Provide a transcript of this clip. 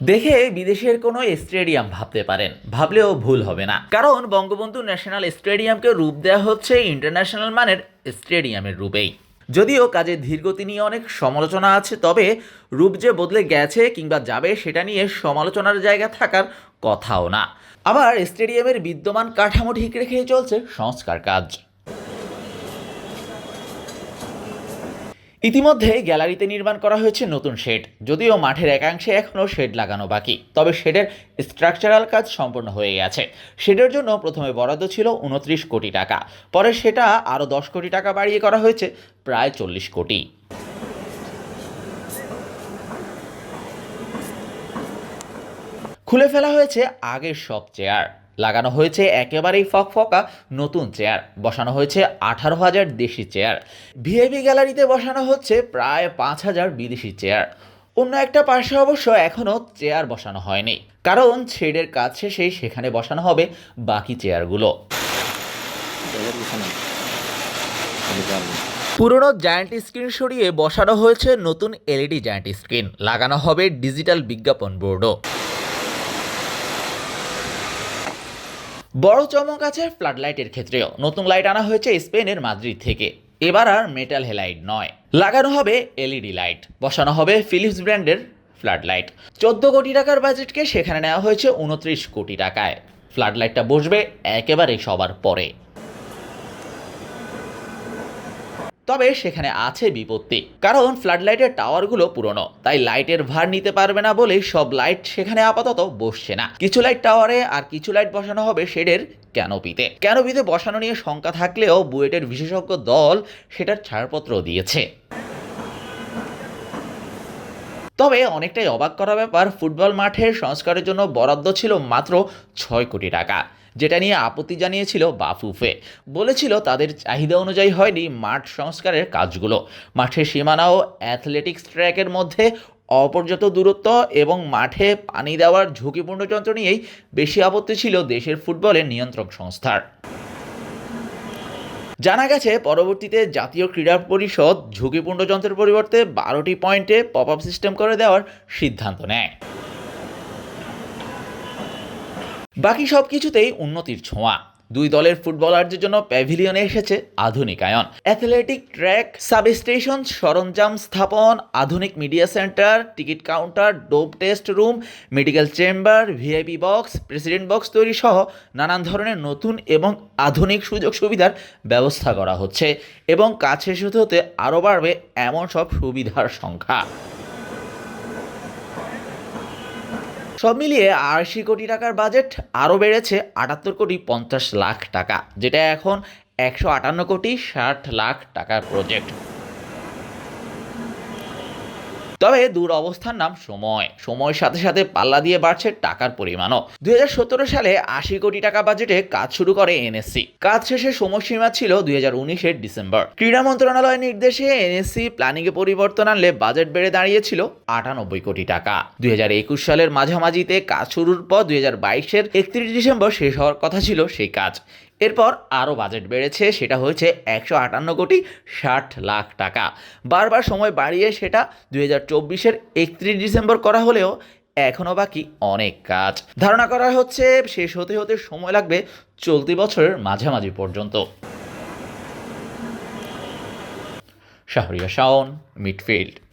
দেখে বিদেশের কোনো স্টেডিয়াম ভাবতে পারেন, ভাবলেও ভুল হবে না। কারণ বঙ্গবন্ধু ন্যাশনাল স্টেডিয়ামকে রূপ দেওয়া হচ্ছে ইন্টারন্যাশনাল মানের স্টেডিয়ামের রূপেই। যদিও কাজের ধীরগতি নিয়ে অনেক সমালোচনা আছে, তবে রূপ যে বদলে গেছে কিংবা যাবে সেটা নিয়ে সমালোচনার জায়গা থাকার কথাও না। আবার স্টেডিয়ামের বিদ্যমান কাঠামো ঠিক রেখেই চলছে সংস্কার কাজ। ইতিমধ্যে গ্যালারিতে নির্মাণ করা হয়েছে নতুন শেড, যদিও মাঠের একাংশে এখনও শেড লাগানো বাকি। তবে শেডের স্ট্রাকচারাল কাজ সম্পূর্ণ হয়ে গেছে। শেডের জন্য প্রথমে বরাদ্দ ছিল উনত্রিশ কোটি টাকা, পরে সেটা আরও দশ কোটি টাকা বাড়িয়ে করা হয়েছে, প্রায় চল্লিশ কোটি। খুলে ফেলা হয়েছে আগের সব চেয়ার। লাগানো হয়েছে একেবারেই ফকফকা নতুন চেয়ার। বসানো হয়েছে আঠারো হাজার দেশি চেয়ার। ভিআইপি গ্যালারিতে বসানো হচ্ছে প্রায় পাঁচ হাজার বিদেশি চেয়ার। অন্য একটা পাশে অবশ্য এখনও চেয়ার বসানো হয়নি। কারণ শেডের কাজ শেষেই সেখানে বসানো হবে বাকি চেয়ারগুলো। পুরনো জায়ান্ট স্ক্রিন সরিয়ে বসানো হয়েছে নতুন এলইডি জায়ান্ট স্ক্রিন লাগানো হবে ডিজিটাল বিজ্ঞাপন বোর্ডও। বড় চমক আছে ফ্লাড লাইটের ক্ষেত্রেও। নতুন লাইট আনা হয়েছে স্পেনের মাদ্রিদ থেকে। এবার আর মেটাল হেলাইট নয়। লাগানো হবে এলইডি লাইট বসানো হবে ফিলিপস ব্র্যান্ডের ফ্লাড লাইট চোদ্দ কোটি টাকার বাজেটকে সেখানে নেওয়া হয়েছে উনত্রিশ কোটি টাকায়। ফ্লাড লাইটটা বসবে একেবারে সবার পরে। তবে সেখানে আছে বিপত্তি। কারণ ফ্লাড লাইটের টাওয়ারগুলো পুরনো, তাই লাইটের ভার নিতে পারবে না বলেই সব লাইট সেখানে আপাতত বসছে না। কিছু লাইট টাওয়ারে আর কিছু লাইট বসানো হবে শেডের ক্যানোপিতে। ক্যানোপিতে বসানো নিয়ে শঙ্কা থাকলেও বুয়েটের বিশেষজ্ঞ দল সেটার ছাড়পত্র দিয়েছে। তবে অনেকটাই অবাক করা ব্যাপার, ফুটবল মাঠের সংস্কারের জন্য বরাদ্দ ছিল মাত্র ছয় কোটি টাকা। যেটা নিয়ে আপত্তি জানিয়েছিল বাফুফে বলেছিল তাদের চাহিদা অনুযায়ী হয়নি মাঠ সংস্কারের কাজগুলো। মাঠের সীমানা ও অ্যাথলেটিক্স ট্র্যাকের মধ্যে অপর্যাপ্ত দূরত্ব এবং মাঠে পানি দেওয়ার ঝুঁকিপূর্ণ যন্ত্র নিয়েই বেশি আপত্তি ছিল দেশের ফুটবলের নিয়ন্ত্রক সংস্থার। জানা গেছে, পরবর্তীতে জাতীয় ক্রীড়া পরিষদ ঝুঁকিপূর্ণ যন্ত্রের পরিবর্তে বারোটি পয়েন্টে পপ আপ সিস্টেম করে দেওয়ার সিদ্ধান্ত নেয়। বাকি সব কিছুতেই উন্নতির ছোঁয়া। দুই দলের ফুটবলারদের জন্য প্যাভিলিয়নে এসেছে আধুনিকায়ন। অ্যাথলেটিক ট্র্যাক, সাবস্টেশন, সরঞ্জাম স্থাপন, আধুনিক media centre, ticket counter, dope test room, medical chamber, VIP box, president box তৈরি সহ নানান ধরনের নতুন এবং আধুনিক সুযোগ সুবিধার ব্যবস্থা করা হচ্ছে এবং কাছে হতে হতে আরও বাড়বে এমন সব সুবিধার সংখ্যা। সব মিলিয়ে আশি কোটি টাকার বাজেট আরও বেড়েছে আটাত্তর কোটি পঞ্চাশ লাখ টাকা, যেটা এখন একশো আটান্ন কোটি ষাট লাখ টাকার প্রজেক্ট তবে দূর অবস্থার নাম সময়। সময়ের সাথে সাথে পাল্লা দিয়ে বাড়ছে টাকার পরিমাণও। দুই সালে আশি কোটি টাকা বাজেটে কাজ শুরু করে এনএসসি। কাজ শেষে সময়সীমা ছিল দুই হাজার উনিশের ডিসেম্বর। ক্রীড়া মন্ত্রণালয়ের নির্দেশে এনএসসি প্ল্যানিংয়ে পরিবর্তন আনলে বাজেট বেড়ে দাঁড়িয়েছিল আটানব্বই কোটি টাকা। দুই হাজার একুশ সালের মাঝামাঝিতে কাজ শুরুর পর দুই হাজার বাইশের একত্রিশ ডিসেম্বর শেষ হওয়ার কথা ছিল সেই কাজ। এরপর আরও বাজেট বেড়েছে, সেটা হয়েছে একশো আটান্ন কোটি ষাট লাখ টাকা। বারবার সময় বাড়িয়ে সেটা দুই হাজার চব্বিশের একত্রিশ ডিসেম্বর করা হলেও এখনও বাকি অনেক কাজ। ধারণা করা হচ্ছে শেষ হতে হতে সময় লাগবে চলতি বছরের মাঝামাঝি পর্যন্ত। শাহরিয়া শাওন, মিডফিল্ড।